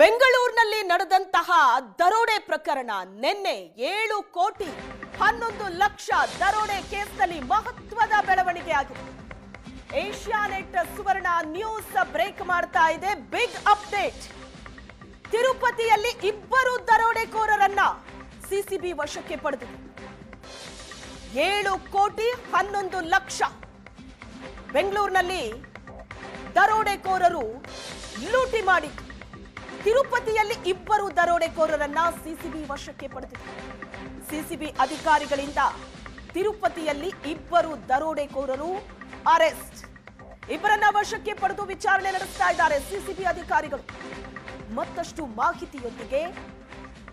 ಬೆಂಗಳೂರಿನಲ್ಲಿ ನಡೆದಂತಹ ದರೋಡೆ ಪ್ರಕರಣ ನಿನ್ನೆ ಏಳು ಕೋಟಿ ಹನ್ನೊಂದು ಲಕ್ಷ ದರೋಡೆ ಕೇಸ್ನಲ್ಲಿ ಮಹತ್ವದ ಬೆಳವಣಿಗೆ ಆಗಿದೆ. ಏಷ್ಯಾನೆಟ್ ಸುವರ್ಣ ನ್ಯೂಸ್ ಬ್ರೇಕ್ ಮಾಡ್ತಾ ಇದೆ. Big update. ತಿರುಪತಿಯಲ್ಲಿ ಇಬ್ಬರು ದರೋಡೆಕೋರರನ್ನ ಸಿಸಿಬಿ ವಶಕ್ಕೆ ಪಡೆದಿದೆ. ಏಳು ಕೋಟಿ ಹನ್ನೊಂದು ಲಕ್ಷ. ಬೆಂಗಳೂರಿನಲ್ಲಿ ದರೋಡೆಕೋರರು ಲೂಟಿ ಮಾಡಿದ್ದು ತಿರುಪತಿಯಲ್ಲಿ ಇಬ್ಬರು ದರೋಡೆಕೋರರನ್ನ ಸಿಸಿಬಿ ವಶಕ್ಕೆ ಪಡೆದಿದೆ ಸಿಸಿಬಿ ಅಧಿಕಾರಿಗಳಿಂದ ತಿರುಪತಿಯಲ್ಲಿ ಇಬ್ಬರು ದರೋಡೆಕೋರರು ಅರೆಸ್ಟ್. ಇಬ್ಬರನ್ನ ವಶಕ್ಕೆ ಪಡೆದು ವಿಚಾರಣೆ ನಡೆಸ್ತಾ ಇದ್ದಾರೆ ಸಿಸಿಬಿ ಅಧಿಕಾರಿಗಳು. ಮತ್ತಷ್ಟು ಮಾಹಿತಿಯೊಂದಿಗೆ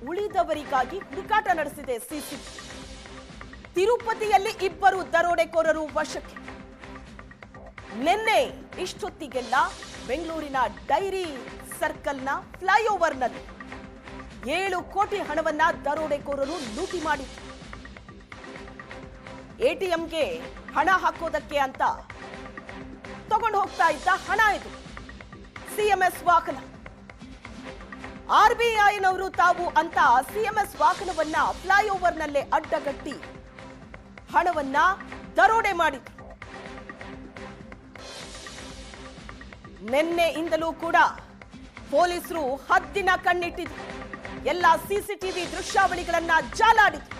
ಉಳಿದವರಿಗಾಗಿ ಹುಡುಕಾಟ ನಡೆಸಿದೆ ಸಿಸಿಬಿ. ತಿರುಪತಿಯಲ್ಲಿ ಇಬ್ಬರು ದರೋಡೆಕೋರರು ವಶಕ್ಕೆ. ನಿನ್ನೆ ಇಷ್ಟೊತ್ತಿಗೆಲ್ಲ ಬೆಂಗಳೂರಿನ ಡೈರಿ ಸರ್ಕಲ್ನ ಫ್ಲೈಓವರ್ನಲ್ಲಿ ಏಳು ಕೋಟಿ ಹಣವನ್ನ ದರೋಡೆಕೋರರು ಲೂಟಿ ಮಾಡಿ ಎಟಿಎಂಗೆ ಹಣ ಹಾಕೋದಕ್ಕೆ ಅಂತ ತಗೊಂಡು ಹೋಗ್ತಾ ಇದ್ದ ಹಣ ಇದು. ಸಿಎಂಎಸ್ ವಾಹನ. ಆರ್ಬಿಐನವರು ತಾವು ಅಂತ ಸಿಎಂಎಸ್ ವಾಹನವನ್ನ ಫ್ಲೈಓವರ್ನಲ್ಲೇ ಅಡ್ಡಗಟ್ಟಿ ಹಣವನ್ನ ದರೋಡೆ ಮಾಡಿದ್ರು. ನಿನ್ನೆಯಿಂದಲೂ ಕೂಡ ಪೊಲೀಸರು ಹದ್ದಿನ ಕಣ್ಣಿಟ್ಟಿದ್ರು. ಎಲ್ಲ ಸಿಸಿಟಿವಿ ದೃಶ್ಯಾವಳಿಗಳನ್ನ ಜಾಲಾಡಿದ್ರು.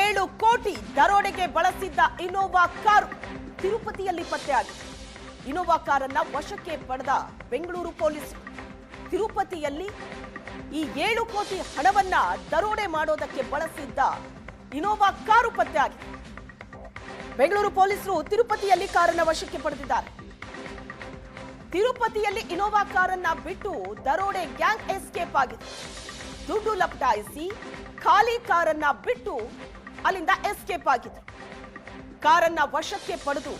ಏಳು ಕೋಟಿ ದರೋಡೆಗೆ ಬಳಸಿದ್ದ ಇನೋವಾ ಕಾರು ತಿರುಪತಿಯಲ್ಲಿ ಪತ್ತೆಯಾಗಿದೆ ಇನೋವಾ ಕಾರನ್ನ ವಶಕ್ಕೆ ಪಡೆದ ಬೆಂಗಳೂರು ಪೊಲೀಸರು. ತಿರುಪತಿಯಲ್ಲಿ ಈ ಏಳು ಕೋಟಿ ಹಣವನ್ನ ದರೋಡೆ ಮಾಡೋದಕ್ಕೆ ಬಳಸಿದ್ದ ಇನೋವಾ ಕಾರು ಪತ್ತೆಯಾಗಿದೆ ಬೆಂಗಳೂರು ಪೊಲೀಸರು ತಿರುಪತಿಯಲ್ಲಿ ಕಾರನ್ನ ವಶಕ್ಕೆ ಪಡೆದಿದ್ದಾರೆ. ತಿರುಪತಿಯಲ್ಲಿ ಇನೋವಾ ಕಾರನ್ನ ಬಿಟ್ಟು ದರೋಡೆ ಗ್ಯಾಂಗ್ ಎಸ್ಕೇಪ್ ಆಗಿದೆ. ದುಡ್ಡು ಲಪಟಾಯಿಸಿ ಖಾಲಿ ಕಾರನ್ನ ಬಿಟ್ಟು ಅಲ್ಲಿಂದ ಎಸ್ಕೇಪ್ ಆಗಿದೆ. ಕಾರನ್ನ ವಶಕ್ಕೆ ಪಡೆದು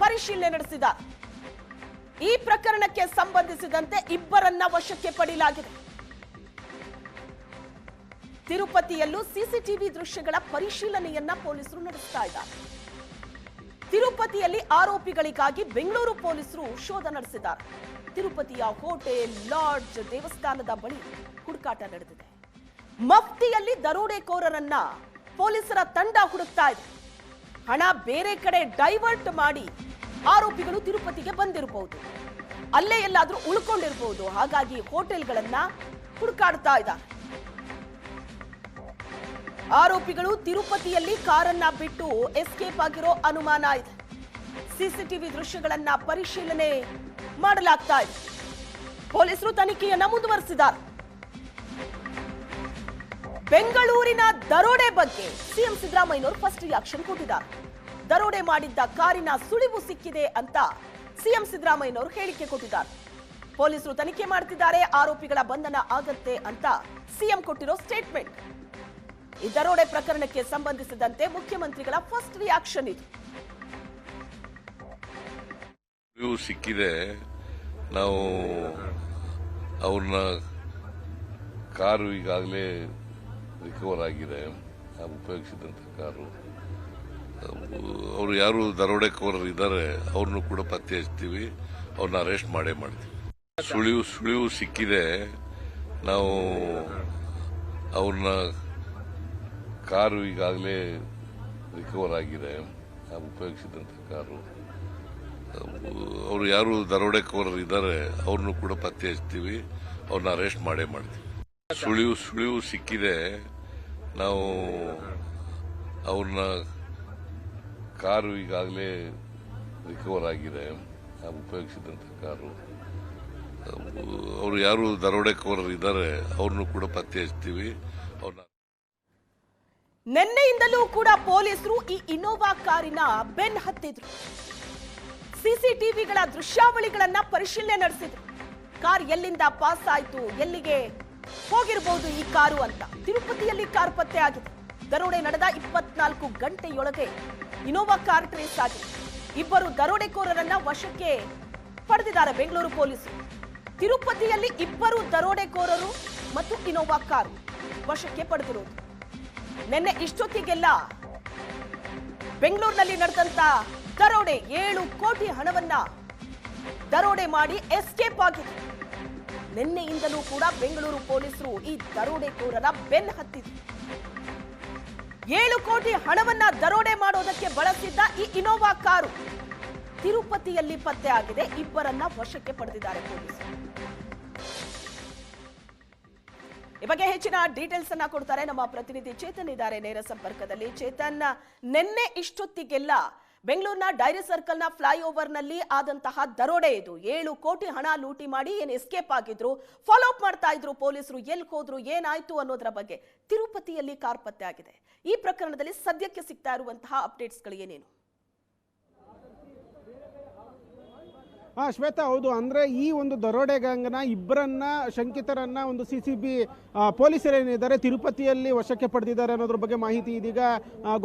ಪರಿಶೀಲನೆ ನಡೆಸಿದ ಈ ಪ್ರಕರಣಕ್ಕೆ ಸಂಬಂಧಿಸಿದಂತೆ ಇಬ್ಬರನ್ನ ವಶಕ್ಕೆ ಪಡೆಯಲಾಗಿದೆ. ತಿರುಪತಿಯಲ್ಲೂ ಸಿಸಿಟಿವಿ ದೃಶ್ಯಗಳ ಪರಿಶೀಲನೆಯನ್ನ ಪೊಲೀಸರು ನಡೆಸ್ತಾ ಇದ್ದಾರೆ. ತಿರುಪತಿಯಲ್ಲಿ ಆರೋಪಿಗಳಿಗಾಗಿ ಬೆಂಗಳೂರು ಪೊಲೀಸರು ಶೋಧ ನಡೆಸಿದ್ದಾರೆ. ತಿರುಪತಿಯ ಹೋಟೆಲ್, ಲಾಡ್ಜ್, ದೇವಸ್ಥಾನದ ಬಳಿ ಹುಡುಕಾಟ ನಡೆದಿದೆ. ಮಫ್ತಿಯಲ್ಲಿ ದರೋಡೆಕೋರರನ್ನ ಪೊಲೀಸರ ತಂಡ ಹುಡುಕ್ತಾ ಇದೆ. ಹಣ ಬೇರೆ ಕಡೆ ಡೈವರ್ಟ್ ಮಾಡಿ ಆರೋಪಿಗಳು ತಿರುಪತಿಗೆ ಬಂದಿರಬಹುದು. ಅಲ್ಲೇ ಎಲ್ಲಾದ್ರೂ ಉಳ್ಕೊಂಡಿರಬಹುದು. ಹಾಗಾಗಿ ಹೋಟೆಲ್ಗಳನ್ನ ಹುಡುಕಾಡ್ತಾ ಇದ್ದಾರೆ. ಆರೋಪಿಗಳು ತಿರುಪತಿಯಲ್ಲಿ ಕಾರನ್ನ ಬಿಟ್ಟು ಎಸ್ಕೇಪ್ ಆಗಿರೋ ಅನುಮಾನ ಇದೆ. ಸಿಸಿಟಿವಿ ದೃಶ್ಯಗಳನ್ನ ಪರಿಶೀಲನೆ ಮಾಡಲಾಗ್ತಾ ಇದೆ. ಪೊಲೀಸರು ತನಿಖೆಯನ್ನ ಮುಂದುವರೆಸಿದ್ದಾರೆ. ಬೆಂಗಳೂರಿನ ದರೋಡೆ ಬಗ್ಗೆ ಸಿಎಂ ಸಿದ್ದರಾಮಯ್ಯನವರು ಫಸ್ಟ್ ರಿಯಾಕ್ಷನ್ ಕೊಟ್ಟಿದ್ದಾರೆ. ದರೋಡೆ ಮಾಡಿದ್ದ ಕಾರಿನ ಸುಳಿವು ಸಿಕ್ಕಿದೆ ಅಂತ ಸಿಎಂ ಸಿದ್ದರಾಮಯ್ಯನವರು ಹೇಳಿಕೆ ಕೊಟ್ಟಿದ್ದಾರೆ. ಪೊಲೀಸರು ತನಿಖೆ ಮಾಡ್ತಿದ್ದಾರೆ, ಆರೋಪಿಗಳ ಬಂಧನ ಆಗತ್ತೆ ಅಂತ ಸಿಎಂ ಕೊಟ್ಟಿರೋ ಸ್ಟೇಟ್ಮೆಂಟ್ ಈ ದರೋಡೆ ಪ್ರಕರಣಕ್ಕೆ ಸಂಬಂಧಿಸಿದಂತೆ ಮುಖ್ಯಮಂತ್ರಿಗಳ ಫಸ್ಟ್ ರಿಯಾಕ್ಷನ್ ಇದು. ಸಿಕ್ಕಿದೆ. ನಾವು ಅವ್ರನ್ನ ಕಾರು ಈಗಾಗಲೇ ರಿಕವರ್ ಆಗಿದೆ. ಉಪಯೋಗಿಸಿದಂಥ ಕಾರು. ಅವರು ಯಾರು ದರೋಡೆಕೋರರು ಇದ್ದಾರೆ, ಅವ್ರನ್ನೂ ಕೂಡ ಪತ್ತೆ ಹಚ್ತೀವಿ ಅವ್ರನ್ನ ಅರೆಸ್ಟ್ ಮಾಡೇ ಮಾಡ್ತೀವಿ. ಸುಳಿವು ಸುಳಿವು ಸಿಕ್ಕಿದೆ. ನಾವು ಅವ್ರನ್ನ ಕಾರು ಈಗಾಗಲೇ ರಿಕವರ್ ಆಗಿದೆ. ನಾವು ಉಪಯೋಗಿಸಿದಂಥ ಕಾರು. ಅವರು ಯಾರು ದರೋಡೆಕೋರರು ಇದ್ದಾರೆ, ಅವ್ರನ್ನು ಕೂಡ ಪತ್ತೆ ಹಚ್ತೀವಿ ಅವ್ರನ್ನ ಅರೆಸ್ಟ್ ಮಾಡೇ ಮಾಡ್ತೀವಿ ಸುಳಿವು ಸುಳಿವು ಸಿಕ್ಕಿದೆ. ನಾವು ಅವ್ರನ್ನ ಕಾರು ಈಗಾಗಲೇ ರಿಕವರ್ ಆಗಿದೆ. ನಾವು ಉಪಯೋಗಿಸಿದಂಥ ಕಾರು. ಅವರು ಯಾರು ದರೋಡೆಕೋರರು ಇದ್ದಾರೆ, ಅವ್ರನ್ನು ಕೂಡ ಪತ್ತೆ ಹಚ್ತೀವಿ ಅವ್ರನ್ನ ನಿನ್ನೆಯಿಂದಲೂ ಕೂಡ ಪೊಲೀಸರು ಈ ಇನೋವಾ ಕಾರಿನ ಬೆನ್ ಹತ್ತಿದ್ರು. ಸಿಸಿಟಿವಿಗಳ ದೃಶ್ಯಾವಳಿಗಳನ್ನ ಪರಿಶೀಲನೆ ನಡೆಸಿದ್ರು. ಕಾರ್ ಎಲ್ಲಿಂದ ಪಾಸ್ ಆಯ್ತು, ಎಲ್ಲಿಗೆ ಹೋಗಿರಬಹುದು ಈ ಕಾರು ಅಂತ ತಿರುಪತಿಯಲ್ಲಿ ಕಾರ್ ಪತ್ತೆ ಆಗಿದೆ. ದರೋಡೆ ನಡೆದ ಇಪ್ಪತ್ನಾಲ್ಕು ಗಂಟೆಯೊಳಗೆ ಇನೋವಾ ಕಾರ್ ಟ್ರೇಸ್ ಆಗಿದೆ. ಇಬ್ಬರು ದರೋಡೆಕೋರರನ್ನ ವಶಕ್ಕೆ ಪಡೆದಿದ್ದಾರೆ ಬೆಂಗಳೂರು ಪೊಲೀಸರು. ತಿರುಪತಿಯಲ್ಲಿ ಇಬ್ಬರು ದರೋಡೆಕೋರರು ಮತ್ತು ಇನೋವಾ ಕಾರು ವಶಕ್ಕೆ ಪಡೆದಿರುವುದು ನಿನ್ನೆ ಇಷ್ಟೊತ್ತಿಗೆಲ್ಲ ಬೆಂಗಳೂರಿನಲ್ಲಿ ನಡೆದಂತ ದರೋಡೆ ಏಳು ಕೋಟಿ ಹಣವನ್ನ ದರೋಡೆ ಮಾಡಿ ಎಸ್ಕೇಪ್ ಆಗಿದೆ. ನಿನ್ನೆಯಿಂದಲೂ ಕೂಡ ಬೆಂಗಳೂರು ಪೊಲೀಸರು ಈ ದರೋಡೆಕೋರರ ಬೆನ್ ಹತ್ತಿದ್ರು. ಏಳು ಕೋಟಿ ಹಣವನ್ನ ದರೋಡೆ ಮಾಡೋದಕ್ಕೆ ಬಳಸಿದ್ದ ಈ ಇನೋವಾ ಕಾರು ತಿರುಪತಿಯಲ್ಲಿ ಪತ್ತೆ ಆಗಿದೆ. ಇಬ್ಬರನ್ನ ವಶಕ್ಕೆ ಪಡೆದಿದ್ದಾರೆ ಪೊಲೀಸರು. ಈ ಬಗ್ಗೆ ಹೆಚ್ಚಿನ ಡೀಟೇಲ್ಸ್ ಅನ್ನ ಕೊಡ್ತಾರೆ ನಮ್ಮ ಪ್ರತಿನಿಧಿ ಚೇತನ್ ಇದ್ದಾರೆ ನೇರ ಸಂಪರ್ಕದಲ್ಲಿ. ಚೇತನ್, ನಿನ್ನೆ ಇಷ್ಟೊತ್ತಿಗೆಲ್ಲ ಬೆಂಗಳೂರಿನ ಡೈರಿ ಸರ್ಕಲ್ನ ಫ್ಲೈಓವರ್ನಲ್ಲಿ ಆದಂತಹ ದರೋಡೆ ಇದು. ಏಳು ಕೋಟಿ ಹಣ ಲೂಟಿ ಮಾಡಿ ಏನು ಎಸ್ಕೇಪ್ ಆಗಿದ್ರು ಫಾಲೋ ಅಪ್ ಮಾಡ್ತಾ ಇದ್ರು ಪೊಲೀಸರು ಎಲ್ಲಿ ಹೋದ್ರು, ಏನಾಯ್ತು ಅನ್ನೋದರ ಬಗ್ಗೆ ತಿರುಪತಿಯಲ್ಲಿ ಕಾರ್ ಪತ್ತೆ ಆಗಿದೆ. ಈ ಪ್ರಕರಣದಲ್ಲಿ ಸದ್ಯಕ್ಕೆ ಸಿಗ್ತಾ ಇರುವಂತಹ ಅಪ್ಡೇಟ್ಸ್ಗಳು ಏನೇನು? ಹಾ ಶ್ವೇತಾ, ಹೌದು, ಅಂದ್ರೆ ಈ ಒಂದು ದರೋಡೆ ಗ್ಯಾಂಗ್ನ ಇಬ್ಬರನ್ನ ಶಂಕಿತರನ್ನ ಒಂದು ಸಿ ಸಿ ಬಿ ಪೊಲೀಸರೇನಿದ್ದಾರೆ ತಿರುಪತಿಯಲ್ಲಿ ವಶಕ್ಕೆ ಪಡೆದಿದ್ದಾರೆ ಅನ್ನೋದ್ರ ಬಗ್ಗೆ ಮಾಹಿತಿ ಇದೀಗ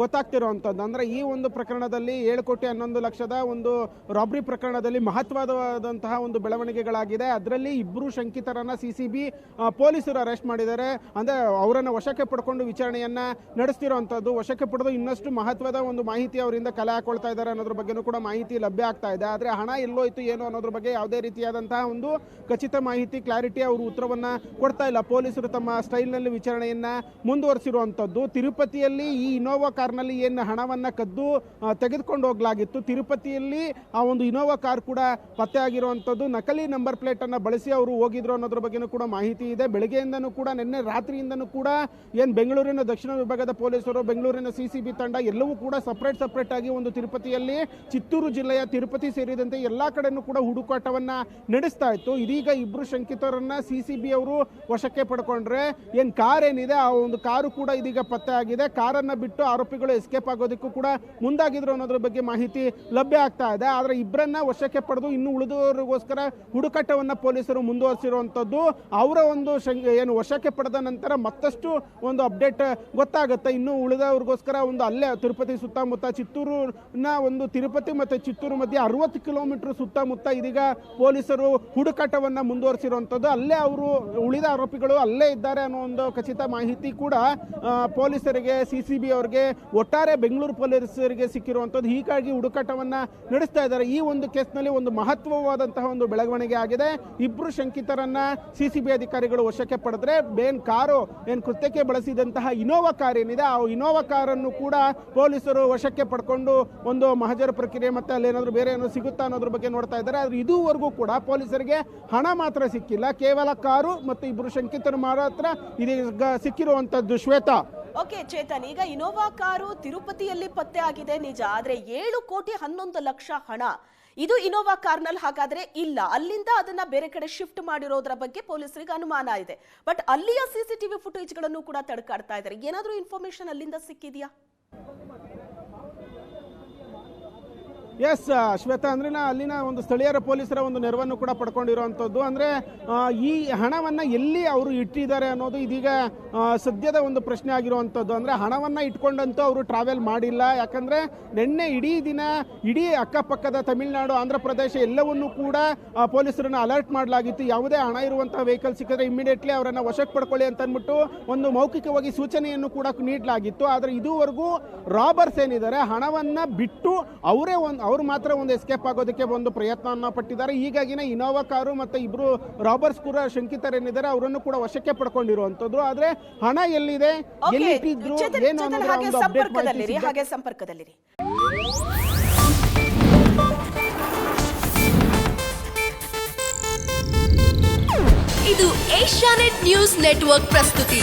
ಗೊತ್ತಾಗ್ತಿರೋ ಗೊತ್ತಾಗ್ತಿರುವಂಥದ್ದು. ಅಂದ್ರೆ ಈ ಒಂದು ಪ್ರಕರಣದಲ್ಲಿ ಏಳು ಕೋಟಿ ಹನ್ನೊಂದು ಲಕ್ಷದ ಒಂದು ರಾಬ್ರಿ ಪ್ರಕರಣದಲ್ಲಿ ಮಹತ್ವವಾದಂತಹ ಒಂದು ಬೆಳವಣಿಗೆಗಳಾಗಿದೆ. ಅದರಲ್ಲಿ ಇಬ್ಬರು ಶಂಕಿತರನ್ನ ಸಿ ಸಿ ಬಿ ಪೊಲೀಸರು ಅರೆಸ್ಟ್ ಮಾಡಿದ್ದಾರೆ. ಅಂದ್ರೆ ಅವರನ್ನು ವಶಕ್ಕೆ ಪಡ್ಕೊಂಡು ವಿಚಾರಣೆಯನ್ನ ನಡೆಸ್ತಿರುವಂಥದ್ದು. ವಶಕ್ಕೆ ಪಡೆದು ಇನ್ನಷ್ಟು ಮಹತ್ವದ ಒಂದು ಮಾಹಿತಿ ಅವರಿಂದ ಕಲೆ ಹಾಕೊಳ್ತಾ ಇದ್ದಾರೆ ಅನ್ನೋದ್ರ ಬಗ್ಗೆನೂ ಕೂಡ ಮಾಹಿತಿ ಲಭ್ಯ ಆಗ್ತಾ ಇದೆ. ಆದ್ರೆ ಹಣ ಎಲ್ಲೋಯ್ತು, ಏನು ಅನ್ನೋದ್ರ ಬಗ್ಗೆ ಯಾವುದೇ ರೀತಿಯಾದಂತಹ ಒಂದು ಖಚಿತ ಮಾಹಿತಿ ಕ್ಲಾರಿಟಿ ಅವರು ಉತ್ತರವನ್ನ ಕೊಡ್ತಾ ಇಲ್ಲ. ಪೊಲೀಸರು ತಮ್ಮ ಸ್ಟೈಲ್ನಲ್ಲಿ ವಿಚಾರಣೆಯನ್ನ ಮುಂದುವರಿಸಿರುವಂಥದ್ದು. ತಿರುಪತಿಯಲ್ಲಿ ಈ ಇನೋವಾ ಕಾರ್ನಲ್ಲಿ ಏನು ಹಣವನ್ನ ಕದ್ದು ತೆಗೆದುಕೊಂಡು ಹೋಗ್ಲಾಗಿತ್ತು. ತಿರುಪತಿಯಲ್ಲಿ ಆ ಒಂದು ಇನೋವಾ ಕಾರ್ ಕೂಡ ಪತ್ತೆ ಆಗಿರುವಂಥದ್ದು. ನಕಲಿ ನಂಬರ್ ಪ್ಲೇಟ್ ಅನ್ನ ಬಳಸಿ ಅವರು ಹೋಗಿದ್ರು ಅನ್ನೋದ್ರ ಬಗ್ಗೆನೂ ಕೂಡ ಮಾಹಿತಿ ಇದೆ. ಬೆಳಗ್ಗೆಯಿಂದನೂ ಕೂಡ, ನಿನ್ನೆ ರಾತ್ರಿಯಿಂದನೂ ಕೂಡ ಏನು ಬೆಂಗಳೂರಿನ ದಕ್ಷಿಣ ವಿಭಾಗದ ಪೊಲೀಸರು, ಬೆಂಗಳೂರಿನ ಸಿ ಸಿ ಬಿ ತಂಡ ಎಲ್ಲವೂ ಕೂಡ ಸಪ್ರೇಟ್ ಸಪ್ರೇಟ್ ಆಗಿ ಒಂದು ತಿರುಪತಿಯಲ್ಲಿ ಚಿತ್ತೂರು ಜಿಲ್ಲೆಯ ತಿರುಪತಿ ಸೇರಿದಂತೆ ಎಲ್ಲಾ ಕಡೆನೂ ಕೂಡ ಹುಡುಕಾಟವನ್ನ ನಡೆಸ್ತಾ ಇತ್ತು. ಇದೀಗ ಇಬ್ರು ಶಂಕಿತರನ್ನ ಸಿ ಸಿ ಬಿ ಅವರು ವಶಕ್ಕೆ ಪಡ್ಕೊಂಡ್ರೆ ಏನ್ ಕಾರ್ ಏನಿದೆ, ಆ ಒಂದು ಕಾರು ಕೂಡ ಇದೀಗ ಪತ್ತೆ ಆಗಿದೆ. ಕಾರನ್ನ ಬಿಟ್ಟು ಆರೋಪಿಗಳು ಎಸ್ಕೇಪ್ ಆಗೋದಕ್ಕೂ ಕೂಡ ಮುಂದಾಗಿದ್ರು ಅನ್ನೋದ್ರ ಬಗ್ಗೆ ಮಾಹಿತಿ ಲಭ್ಯ ಆಗ್ತಾ ಇದೆ. ಆದ್ರೆ ಇಬ್ಬರನ್ನ ವಶಕ್ಕೆ ಪಡೆದು ಇನ್ನು ಉಳಿದವರಿಗೋಸ್ಕರ ಹುಡುಕಾಟವನ್ನ ಪೊಲೀಸರು ಮುಂದುವರಿಸಿರುವಂತದ್ದು ಅವರ ಒಂದು ಏನು ವಶಕ್ಕೆ ಪಡೆದ ನಂತರ ಮತ್ತಷ್ಟು ಒಂದು ಅಪ್ಡೇಟ್ ಗೊತ್ತಾಗುತ್ತೆ. ಇನ್ನು ಉಳಿದವ್ರಿಗೋಸ್ಕರ ಒಂದು ಅಲ್ಲೇ ತಿರುಪತಿ ಸುತ್ತಮುತ್ತ ಚಿತ್ತೂರಿನ ಒಂದು ತಿರುಪತಿ ಮತ್ತೆ ಚಿತ್ತೂರು ಮಧ್ಯೆ ಅರವತ್ತು ಕಿಲೋಮೀಟರ್ ಸುತ್ತಮುತ್ತ ಇದೀಗ ಪೊಲೀಸರು ಹುಡುಕಾಟವನ್ನು ಮುಂದುವರಿಸಿರುವಂತದ್ದು. ಅಲ್ಲೇ ಅವರು ಉಳಿದ ಆರೋಪಿಗಳು ಅಲ್ಲೇ ಇದ್ದಾರೆ ಅನ್ನೋ ಒಂದು ಖಚಿತ ಮಾಹಿತಿ ಕೂಡ ಪೊಲೀಸರಿಗೆ, ಸಿ ಸಿ ಬಿ ಅವರಿಗೆ, ಒಟ್ಟಾರೆ ಬೆಂಗಳೂರು ಪೊಲೀಸರಿಗೆ ಸಿಕ್ಕಿರುವಂತದ್ದು. ಹೀಗಾಗಿ ಹುಡುಕಾಟವನ್ನ ನಡೆಸ್ತಾ ಇದ್ದಾರೆ. ಈ ಒಂದು ಕೇಸ್ನಲ್ಲಿ ಒಂದು ಮಹತ್ವವಾದಂತಹ ಒಂದು ಬೆಳವಣಿಗೆ ಆಗಿದೆ. ಇಬ್ರು ಶಂಕಿತರನ್ನ ಸಿ ಸಿ ಬಿ ಅಧಿಕಾರಿಗಳು ವಶಕ್ಕೆ ಪಡೆದ್ರೆ ಬೇನ್ ಕಾರು, ಏನ್ ಕೃತ್ಯಕ್ಕೆ ಬಳಸಿದಂತಹ ಇನೋವಾ ಕಾರ್ ಏನಿದೆ, ಆ ಇನೋವಾ ಕಾರನ್ನು ಕೂಡ ಪೊಲೀಸರು ವಶಕ್ಕೆ ಪಡ್ಕೊಂಡು ಒಂದು ಮಹಜರ ಪ್ರಕ್ರಿಯೆ ಮತ್ತೆ ಅಲ್ಲೇನಾದರೂ ಬೇರೆ ಏನೋ ಸಿಗುತ್ತಾ ಅನ್ನೋದ್ರ ಬಗ್ಗೆ ನೋಡ್ತಾ ಇದ್ದಾರೆ. ಆದ್ರೆ ಇದುವರೆಗೂ ಕೂಡ ಪೊಲೀಸರಿಗೆ ಹಣ ಮಾತ್ರ ಸಿಕ್ಕಿಲ್ಲ. ಕೇವಲ ಕಾರು ಮತ್ತು ಇಬ್ಬರು ಶಂಕಿತರು ಮಾತ್ರ ಇದೀಗ ಸಿಕ್ಕಿರುವಂತದ್ದು ಶ್ವೇತಾ. ಓಕೆ, ಚೇತನ್, ಈಗ ಇನೋವಾ ಕಾರು ತಿರುಪತಿಯಲ್ಲಿ ಪತ್ತೆ ಆಗಿದೆ ನಿಜ. ಆದರೆ ಏಳು ಕೋಟಿ ಹನ್ನೊಂದು ಲಕ್ಷ ಹಣ. ಇದು ಇನೋವಾ ಕಾರ್ನಲ್ಲಿ ಹಾಗಾದ್ರೆ ಇಲ್ಲ. ಅಲ್ಲಿಂದ ಅದನ್ನ ಬೇರೆ ಕಡೆ ಶಿಫ್ಟ್ ಮಾಡಿರೋದ್ರ ಬಗ್ಗೆ ಪೊಲೀಸರಿಗೆ ಅನುಮಾನ ಇದೆ. ಬಟ್ ಅಲ್ಲಿಯ ಸಿಸಿಟಿವಿ ಫುಟೇಜ್ಗಳನ್ನು ಕೂಡ ತಡ್ಕಾಡ್ತಾ ಇದ್ದಾರೆ. ಏನಾದರೂ ಇನ್ಫಾರ್ಮೇಶನ್ ಅಲ್ಲಿಂದ ಸಿಕ್ಕಿದ್ಯಾ? ಎಸ್ ಶ್ವೇತಾ, ಅಂದ್ರೆ ಅಲ್ಲಿನ ಒಂದು ಸ್ಥಳೀಯರ ಪೊಲೀಸರ ಒಂದು ನೆರವನ್ನು ಕೂಡ ಪಡ್ಕೊಂಡಿರುವಂಥದ್ದು. ಅಂದ್ರೆ ಈ ಹಣವನ್ನ ಎಲ್ಲಿ ಅವರು ಇಟ್ಟಿದ್ದಾರೆ ಅನ್ನೋದು ಇದೀಗ ಸದ್ಯದ ಒಂದು ಪ್ರಶ್ನೆ ಆಗಿರುವಂಥದ್ದು. ಅಂದ್ರೆ, ಹಣವನ್ನ ಇಟ್ಕೊಂಡಂತೂ ಅವರು ಟ್ರಾವೆಲ್ ಮಾಡಿಲ್ಲ. ಯಾಕಂದ್ರೆ, ನಿನ್ನೆ ಇಡೀ ದಿನ ಇಡೀ ಅಕ್ಕಪಕ್ಕದ ತಮಿಳುನಾಡು, ಆಂಧ್ರ ಪ್ರದೇಶ ಎಲ್ಲವನ್ನೂ ಕೂಡ ಪೊಲೀಸರನ್ನ ಅಲರ್ಟ್ ಮಾಡಲಾಗಿತ್ತು. ಯಾವುದೇ ಹಣ ಇರುವಂತಹ ವೆಹಿಕಲ್ ಸಿಕ್ಕಿದ್ರೆ ಇಮಿಡಿಯೇಟ್ಲಿ ಅವರನ್ನ ವಶಕ್ಕೆ ಪಡ್ಕೊಳ್ಳಿ ಅಂತ ಅಂದ್ಬಿಟ್ಟು ಒಂದು ಮೌಖಿಕವಾಗಿ ಸೂಚನೆಯನ್ನು ಕೂಡ ನೀಡಲಾಗಿತ್ತು. ಆದ್ರೆ ಇದುವರೆಗೂ ರಾಬರ್ಸ್ ಏನಿದ್ದಾರೆ, ಹಣವನ್ನ ಬಿಟ್ಟು ಅವರೇ ಒಂದು ಅವರು ಮಾತ್ರ ಒಂದು ಎಸ್ಕೇಪ್ ಆಗೋದಕ್ಕೆ ಒಂದು ಪ್ರಯತ್ನವನ್ನು ಪಟ್ಟಿದ್ದಾರೆ. ಹೀಗಾಗಿನೇ ಇನೋವಾ ಕಾರು ಮತ್ತೆ ಇಬ್ರು ರಾಬರ್ಸ್ ಕೂಡ ಶಂಕಿತರೇನಿದ್ದಾರೆ. ಅವರನ್ನು ಕೂಡ ವಶಕ್ಕೆ ಪಡ್ಕೊಂಡಿರುವಂಥದ್ದು. ಆದರೆ ಹಣ ಎಲ್ಲಿದೆ? ಎಲ್ಲಿಟ್ಟಿದ್ರು ಏನು ಹಾಗೆ ಸಂಪರ್ಕದಲ್ಲಿರಿ ಇದು ಏಷ್ಯಾನೆಟ್ ನ್ಯೂಸ್ ನೆಟ್ವರ್ಕ್ ಪ್ರಸ್ತುತಿ.